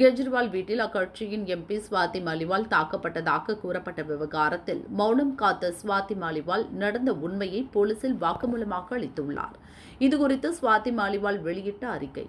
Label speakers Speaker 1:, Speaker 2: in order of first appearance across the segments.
Speaker 1: கெஜ்ரிவால் வீட்டில் அக்கட்சியின் எம்பி ஸ்வாதி மாலிவால் தாக்கப்பட்டதாக கூறப்பட்ட விவகாரத்தில் மௌனம் காத்த ஸ்வாதி மாலிவால் நடந்த உண்மையை போலீசில் வாக்குமூலமாக அளித்துள்ளார். இதுகுறித்து ஸ்வாதி மாலிவால் வெளியிட்ட அறிக்கை.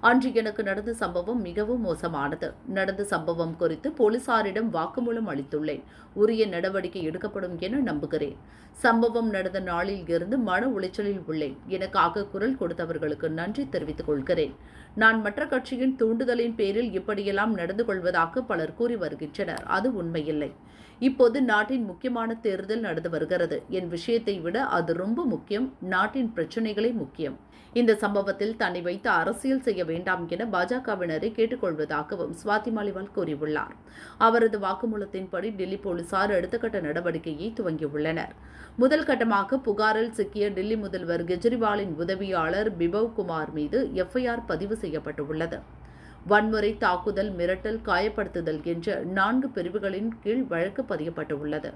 Speaker 1: அன்று எனக்கு நடந்த சம்பவம் மிகவும் மோசமானது. நடந்த சம்பவம் குறித்து போலீசாரிடம் வாக்குமூலம் அளித்துள்ளேன். உரிய நடவடிக்கை எடுக்கப்படும் என நம்புகிறேன். சம்பவம் நடந்த நாளில் இருந்து மன உளைச்சலில் உள்ளேன். எனக்காக குரல் கொடுத்தவர்களுக்கு நன்றி தெரிவித்துக் கொள்கிறேன். நான் மற்ற கட்சியின் தூண்டுதலின் பேரில் இப்படியெல்லாம் நடந்து கொள்வதாக பலர் கூறி வருகின்றனர். அது உண்மையில்லை. இப்போது நாட்டின் முக்கியமான தேர்தல் நடந்து வருகிறது. என் விஷயத்தை விட அது ரொம்ப முக்கியம். நாட்டின் பிரச்சனைகளே முக்கியம். இந்த சம்பவத்தில் தன்னை வைத்து அரசியல் செய்ய வேண்டாம் என பாஜகவினரை கேட்டுக்கொள்வதாகவும் சுவாதி மாலிவால் கூறியுள்ளார். அவரது வாக்குமூலத்தின்படி டெல்லி போலீசார் அடுத்த கட்ட நடவடிக்கையை துவங்கியுள்ளனர். முதல் கட்டமாக புகாரில் சிக்கிய டெல்லி முதல்வர் கெஜ்ரிவாலின் உதவியாளர் பிபவ் குமார் மீது எஃப்ஐஆர் பதிவு செய்யப்பட்டுள்ளது. வன்முறை தாக்குதல் மிரட்டல் காயப்படுத்துதல் என்ற நான்கு பிரிவுகளின் கீழ் வழக்கு பதியப்பட்டுள்ளது.